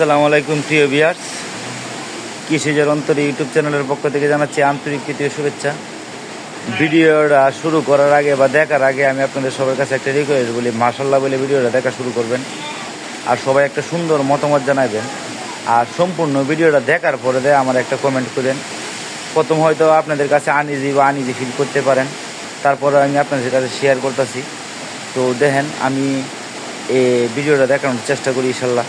আসসালামু আলাইকুম, প্রিয় বিয়ার্স কৃষিজের অন্তরে ইউটিউব চ্যানেলের পক্ষ থেকে জানাচ্ছি আন্তরিক তৃতীয় শুভেচ্ছা। ভিডিওটা শুরু করার আগে বা দেখার আগে আমি আপনাদের সবার কাছে একটা রিকোয়েস্ট বলি মাসাল্লাহ বলে ভিডিওটা দেখা শুরু করবেন। আর সবাই একটা সুন্দর মতামত জানাবেন। আর সম্পূর্ণ ভিডিওটা দেখার পরে দেয় আমার একটা কমেন্ট করেন। প্রথম হয়তো আপনাদের কাছে আনইজি বা আনইজি ফিল করতে পারেন। তারপরে আমি আপনাদের কাছে শেয়ার করতেছি। তো দেখেন, আমি এই ভিডিওটা দেখানোর চেষ্টা করি ইনশাল্লাহ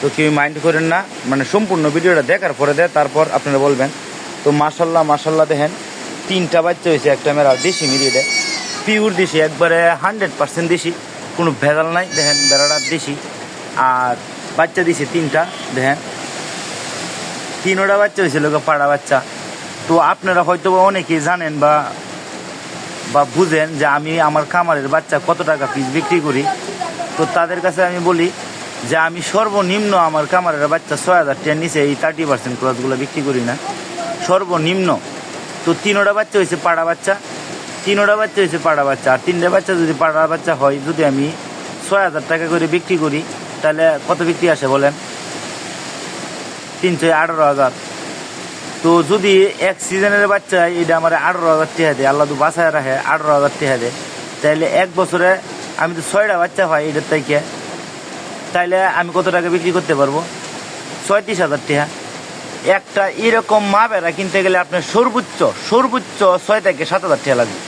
তো কেউ মাইন্ড করেন না মানে সম্পূর্ণ ভিডিওটা দেখার পরে দেয় তারপর আপনারা বলবেন। তো মাসাল্লাহ মাসাল্লাহ দেখেন, তিনটা বাচ্চা হয়েছে একটা মেরা দেশি মিলিয়ে দেয় পিওর দেশি, একবারে হান্ড্রেড পার্সেন্ট দেশি, কোনো ভেজাল নাই, দেখেন বেড়াটা দেশি। আর বাচ্চা দিছে তিনটা, দেখেন। তিনোটা বাচ্চা হয়েছিল গো পাড়া বাচ্চা। তো আপনারা হয়তো অনেকেই জানেন বা বা বুঝেন যে আমি আমার খামারের বাচ্চা কত টাকা পিস বিক্রি করি। তো তাদের কাছে আমি বলি যে আমি সর্বনিম্ন আমার কামারের বাচ্চা ছয় হাজার টাকার নিচে এই থার্টি পার্সেন্ট ক্রসগুলো বিক্রি করি না। সর্বনিম্ন। তো তিনোটা বাচ্চা হয়েছে পাড়া বাচ্চা। তিনোটা বাচ্চা হয়েছে পাড়া বাচ্চা। আর তিনটা বাচ্চা যদি পাড়া বাচ্চা হয়, যদি আমি ছয় হাজার টাকা করে বিক্রি করি, তাহলে কত বিক্রি আসে বলেন? তিনশো আঠারো হাজার। তো যদি এক সিজনের বাচ্চা এটা আমার আঠারো হাজার টাকা দেয়, আল্লাহ বাসায় রাখে, আঠারো হাজার টাকা দেয় তাইলে এক বছরে আমি তো ছয়টা বাচ্চা হয় এটার থেকে তাইলে আমি কত টাকা বিক্রি করতে পারব? ছয়ত্রিশ হাজার টাকা। একটা এরকম মা বেড়া কিনতে গেলে আপনার সর্বোচ্চ সর্বোচ্চ ছয় থেকে সাত হাজার টাকা লাগবে।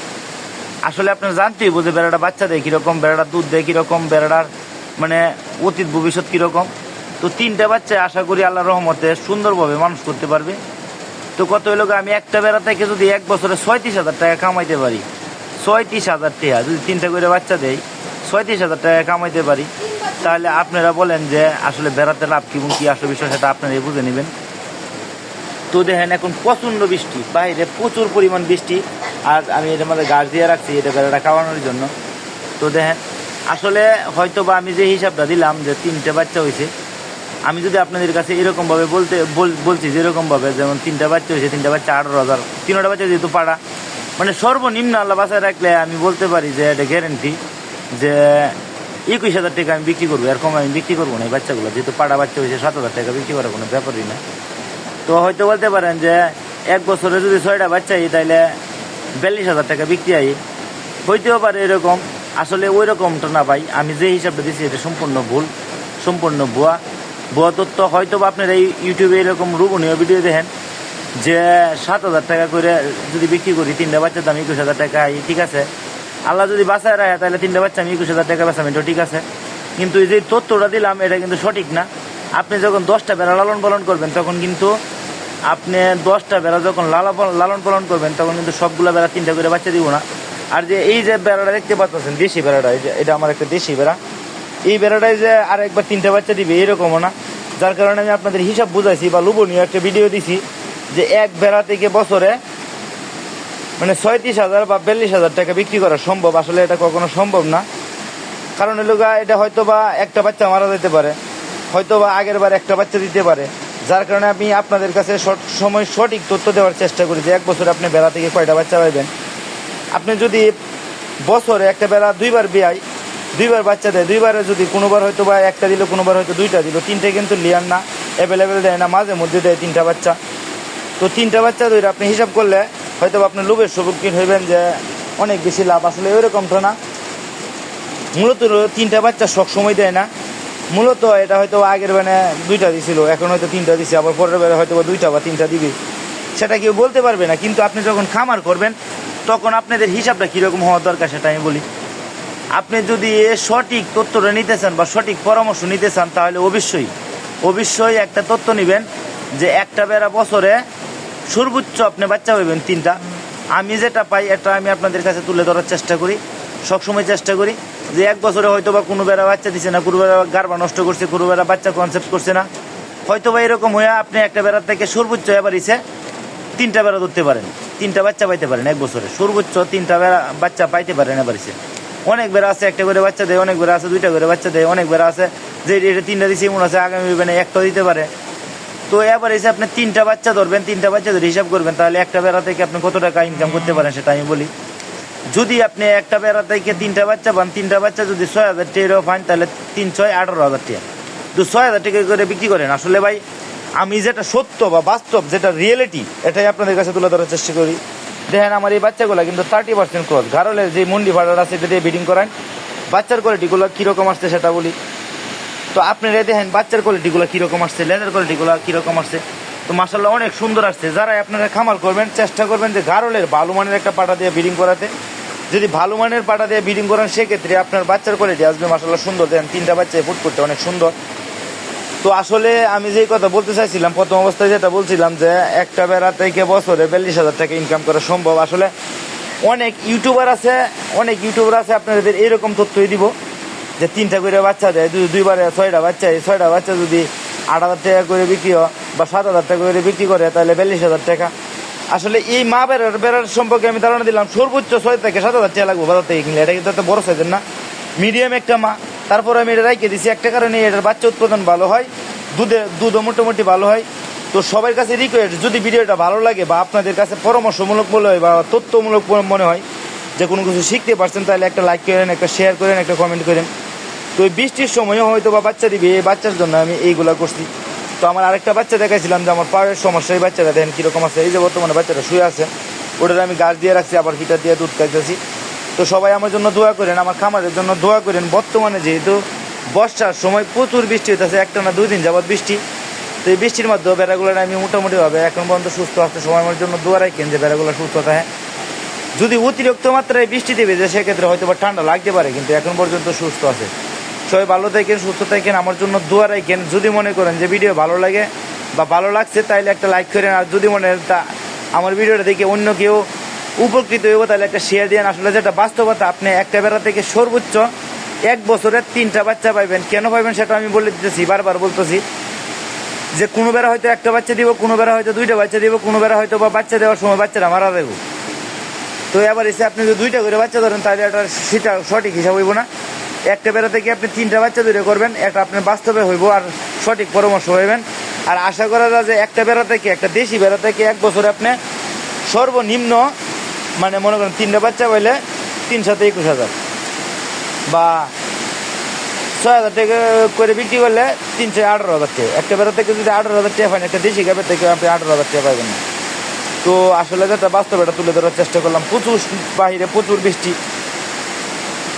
আসলে আপনার জানতেই বুঝে বেড়াটা বাচ্চা দেয় কীরকম বেড়াটা দুধ দেয় কীরকম বেড়াটার মানে অতীত ভবিষ্যৎ কীরকম। তো তিনটা বাচ্চা আশা করি আল্লাহ রহমতে সুন্দরভাবে মানুষ করতে পারবে। তো কত হইল গো, আমি একটা বেড়া থেকে যদি এক বছরে ছয়ত্রিশ হাজার টাকা কামাইতে পারি ছয়ত্রিশ হাজার টাকা যদি তিনটা করে বাচ্চা দেয় ছয়ত্রিশ হাজার টাকা কামাইতে পারি। তাহলে আপনারা বলেন যে আসলে বেড়াতে লাভ কি এবং কি আসলে বিষয়, সেটা আপনারাই বুঝে নেবেন। তো দেখেন, এখন প্রচণ্ড বৃষ্টি, বাইরে প্রচুর পরিমাণ বৃষ্টি, আর আমি এটা মধ্যে গাছ দিয়ে রাখছি, এটা বেড়াটা খাওয়ানোর জন্য। তো দেখেন, আসলে হয়তো বা আমি যে হিসাবটা দিলাম যে তিনটে বাচ্চা হয়েছে, আমি যদি আপনাদের কাছে এরকমভাবে বলতে, বল- বলছি যেরকমভাবে যেমন তিনটা বাচ্চা হয়েছে, তিনটা বাচ্চা আঠারো হাজার, তিনটা বাচ্চা যেহেতু পাড়া মানে সর্বনিম্ন আল্লাহ বাসায় রাখলে আমি বলতে পারি যে এটা গ্যারেন্টি যে একুশ হাজার টাকা আমি বিক্রি করব, এরকম আমি বিক্রি করব না এই বাচ্চাগুলো। যেহেতু পাড়া বাচ্চা হয়েছে, সাত হাজার টাকা বিক্রি করার কোনো ব্যাপারই না। তো হয়তো বলতে পারেন যে এক বছরে যদি ছয়টা বাচ্চা আই তাহলে বিয়াল্লিশ হাজার টাকা বিক্রি আই হইতেও পারে এরকম। আসলে ওই রকমটা না ভাই। আমি যে হিসাবটা দিচ্ছি এটা সম্পূর্ণ ভুল, সম্পূর্ণ ভুয়া। ভুয়া তথ্য হয়তো বা আপনারা এই ইউটিউবে এরকম রুবনীয় ভিডিও দেখেন, যে সাত হাজার টাকা করে যদি বিক্রি করি, তিনটা বাচ্চার দাম একুশ হাজার টাকা ঠিক আছে। আল্লাহ যদি বাসায় রাখে, তাহলে তিনটা বাচ্চা আমি একুশ হাজার টাকা বেচাম এটা ঠিক আছে? কিন্তু এই যে তথ্যটা দিলাম, এটা কিন্তু সঠিক না। আপনি যখন দশটা বেড়া লালন পালন করবেন, তখন কিন্তু আপনি দশটা বেড়া যখন লালা লালন পালন করবেন, তখন কিন্তু সবগুলা বেড়া তিনটা করে বাচ্চা দিব না। আর যে এই যে বেড়াটা দেখতে পাচ্ছেন, দেশি বেড়াটা, এই যে এটা আমার একটা দেশি বেড়া। এই বেড়াটাই যে আর একবার তিনটা বাচ্চা দিবে, এরকমও না। যার কারণে আমি আপনাদের হিসাব বুঝাইছি বা লুবনীয় একটা ভিডিও দিছি যে এক বেড়া থেকে বছরে মানে ছয়ত্রিশ হাজার বা বিয়াল্লিশ হাজার টাকা বিক্রি করা সম্ভব। আসলে এটা কখনো সম্ভব না। কারণ হলো এটা হয়তো বা একটা বাচ্চা মারা যেতে পারে। হয়তো বা আগের বার একটা বাচ্চা দিতে পারে। যার কারণে আমি আপনাদের কাছে সঠ- সময় সঠিক তথ্য দেওয়ার চেষ্টা করি যে এক বছরে আপনি বেলা থেকে কয়টা বাচ্চা পাইবেন। আপনি যদি বছরে একটা বেলা দুইবার বিয়াই, দুইবার বাচ্চা দেয়, দুইবারে যদি কোনোবার হয়তো বা একটা দিল, কোনোবার হয়তো দুইটা দিল, তিনটে কিন্তু লিয়ার না অ্যাভেলেবেল দেয় না, মাঝে মধ্যে দেয় তিনটা বাচ্চা। তো তিনটা বাচ্চা ধরে আপনি হিসাব করলে হয়তো আপনি লোভের সম্মুখীন হইবেন যে অনেক বেশি লাভ আসলে ওইরকমটা না। মূলত তিনটা বাচ্চা সব সময় দেয় না। মূলত এটা হয়তো আগের বেনে দুইটা দিছিল, এখন হয়তো তিনটা দিছে, আবার পরের বেলা হয়তো বা দুইটা বা তিনটা দিবে। সেটা কেউ বলতে পারবে না, কিন্তু আপনি যখন খামার করবেন, তখন আপনাদের হিসাবটা কীরকম হওয়ার দরকার সেটা আমি বলি। আপনি যদি সঠিক তথ্যটা নিতে চান বা সঠিক পরামর্শ নিতে চান, তাহলে অবশ্যই অবশ্যই একটা তথ্য নেবেন যে একটা বেড়া বছরে সর্বোচ্চ আপনি বাচ্চা পাবেন তিনটা। আমি যেটা পাই, এটা আমি আপনাদের কাছে তুলে ধরার চেষ্টা করি। সবসময় চেষ্টা করি যে এক বছরে হয়তো বা কোনো বেড়া বাচ্চা দিছে না, কোনো বেড়া গারবা নষ্ট করছে, কোনো বেড়া বাচ্চা কনসেপ্ট করছে না। হয়তো বা এরকম হয়ে আপনি একটা বেড়ার থেকে সর্বোচ্চ এবার ইসে তিনটা বেড়া ধরতে পারেন। তিনটা বাচ্চা পাইতে পারেন এক বছরে। সর্বোচ্চ তিনটা বেড়া বাচ্চা পাইতে পারেন এবার ইসে অনেক বেড়া আছে, একটা করে বাচ্চা দেয়, অনেক বেড়া আছে, দুইটা করে বাচ্চা দেয়, অনেক বেড়া আছে, যে এটা তিনটা দিচ্ছে মনে আছে, আগামী মানে একটা দিতে পারে। তো এবার এসে আপনি তিনটা বাচ্চা ধরবেন, তিনটা বাচ্চা ধরে হিসাব করবেন, তাহলে একটা বেড়া থেকে আপনি কত টাকা ইনকাম করতে পারেন সেটা আমি বলি। যদি আপনি একটা বেড়া থেকে তিনটা বাচ্চা পান, তিনটা বাচ্চা যদি ছয় হাজার টাকা পান, তাহলে তিন, ছয়, আঠারো হাজার টাকা। তো ছয় হাজার টাকা করে বিক্রি করেন। আসলে ভাই, আমি যেটা সত্য বা বাস্তব, যেটা রিয়েলিটি এটাই আপনাদের কাছে তুলে ধরার চেষ্টা করি। দেখেন আমার এই বাচ্চাগুলো কিন্তু থার্টি পার্সেন্ট ক্রস। ঘাড়লের যে মন্ডি আছে, এটা দিয়ে বিডিং করান। বাচ্চার কোয়ালিটিগুলো কীরকম আসছে সেটা বলি। তো আপনারা দেখেন, বাচ্চার কোয়ালিটিগুলো কীরকম আসছে লেদার কোয়ালিটিগুলো কীরকম আসছে। তো মাসাল্লাহ অনেক সুন্দর আসছে। যারা আপনারা খামার করবেন, চেষ্টা করবেন যে গারলের ভালো মানের একটা পাটা দিয়ে ব্রিডিং করাতে। যদি ভালো মানের পাটা দিয়ে ব্রিডিং করান, সেক্ষেত্রে আপনার বাচ্চার কোয়ালিটি আসবে মাসাল্লাহ সুন্দর। দেন তিনটা বাচ্চা ফুট করতে অনেক সুন্দর। তো আসলে আমি যেই কথা বলতে চাইছিলাম, প্রথম অবস্থায় যেটা বলছিলাম যে, একটা বেড়া থেকে বছরে বিয়াল্লিশ হাজার টাকা ইনকাম করা সম্ভব। আসলে অনেক ইউটিউবার আছে, অনেক ইউটিউবার আছে, আপনাদের এরকম তথ্যই দিব। যে তিনটা করে বাচ্চা দেয় দুই দুইবারে ছয়টা বাচ্চা এই ছয়টা বাচ্চা যদি আট হাজার টাকা করে বিক্রি হয় বা সাত হাজার টাকা করে বিক্রি করে, তাহলে বিয়াল্লিশ হাজার টাকা। আসলে এই মা বেড়ার বেড়ার সম্পর্কে আমি ধারণা দিলাম, সর্বোচ্চ ছয় থেকে সাত হাজার টাকা লাগবে বাজার থেকে কিনলে। এটা কিন্তু এত বড় সাইজের না। মিডিয়াম একটা মা। তারপর আমি এটা রাইখে দিছি, একটা কারণে এটার বাচ্চা উৎপাদন ভালো হয়, দুধে দুধও মোটামুটি ভালো হয়। তো সবার কাছে রিকোয়েস্ট যদি ভিডিওটা ভালো লাগে বা আপনাদের কাছে পরামর্শমূলক মনে হয় বা তথ্যমূলক মনে হয়, যে কোনো কিছু শিখতে পারছেন, তাহলে একটা লাইক করেন, একটা শেয়ার করেন, একটা কমেন্ট করেন। তো বৃষ্টির সময়ও হয়তো বা বাচ্চা দিবে, এই বাচ্চার জন্য আমি এইগুলা করছি। তো আমার আরেকটা বাচ্চা দেখাইছিলাম যে আমার পায়ের সমস্যা, এই বাচ্চাটা দেখেন কীরকম আছে। এই যে বর্তমানে বাচ্চাটা শুয়ে আছে, ওটার আমি গাছ দিয়ে রাখছি, আবার হিটার দিয়ে দুধ খাইতেছি। তো সবাই আমার জন্য দোয়া করেন, আমার খামারের জন্য দোয়া করেন। বর্তমানে যেহেতু বর্ষার সময় প্রচুর বৃষ্টি হইতেছে, একটা না দুই দিন যাবৎ বৃষ্টি। তো এই বৃষ্টির মাধ্যমে বেড়াগুলো আমি মোটামুটিভাবে এখন পর্যন্ত সুস্থ আছে। সবাই আমার জন্য দোয়া রাখেন যে বেড়াগুলো সুস্থ থাকে। যদি অতিরিক্ত মাত্রায় বৃষ্টি দেবে, যে সেক্ষেত্রে হয়তো বা ঠান্ডা লাগতে পারে, কিন্তু এখন পর্যন্ত সুস্থ আছে। সবাই ভালো থাকেন, সুস্থ থাকেন, আমার জন্য দোয়া রাখেন। যদি মনে করেন যে ভিডিও ভালো লাগে বা ভালো লাগছে তাহলে একটা লাইক করেন। আর যদি মনে তা আমার ভিডিওটা দেখে অন্য কেউ উপকৃত হইব তাহলে একটা শেয়ার দেন আসলে যেটা বাস্তবতা, আপনি একটা বেড়া থেকে সর্বোচ্চ এক বছরের তিনটা বাচ্চা পাইবেন। কেন পাইবেন সেটা আমি বলে দিতেছি, বারবার বলতেছি। যে কোনো বেড়া হয়তো একটা বাচ্চা দিব, কোনো বেড়া হয়তো দুইটা বাচ্চা দিব, কোনো বেড়া হয়তো বা বাচ্চা দেওয়ার সময় বাচ্চারা মারা দেবো তো এবার এসে আপনি যদি দুইটা করে বাচ্চা ধরেন তাহলে এটা সেটা সঠিক হিসাব হইব না। একটা বেড়া থেকে আপনি তিনটা বাচ্চা ধরে করবেন একটা আপনার বাস্তবে হইব আর সঠিক পরামর্শ হইবেন। আর আশা করা যায় যে একটা বেড়া থেকে, একটা দেশি বেড়া থেকে এক বছরে আপনি সর্বনিম্ন মানে মনে করেন তিনটা বাচ্চা পাইলে তিন সাথে একুশ হাজার। বা ছয় হাজার টাকা করে বিক্রি করলে তিনশো আঠারো হাজার টাকা। একটা বেড়া থেকে যদি আঠারো হাজার টাকা পান, একটা দেশি গাবের থেকে আপনি আঠারো হাজার টাকা পাবেন না তো আসলে যেটা বাস্তব তুলে ধরার চেষ্টা করলাম। প্রচুর বাহিরে প্রচুর বৃষ্টি।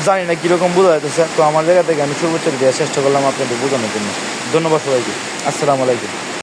জানি না কীরকম বোঝা যাইতেছে। তো আমার জায়গা থেকে আমি সর্বোচ্চ দেওয়ার চেষ্টা করলাম আপনাদের বোঝানোর জন্য। ধন্যবাদ সবাইকে। আসসালামু আলাইকুম।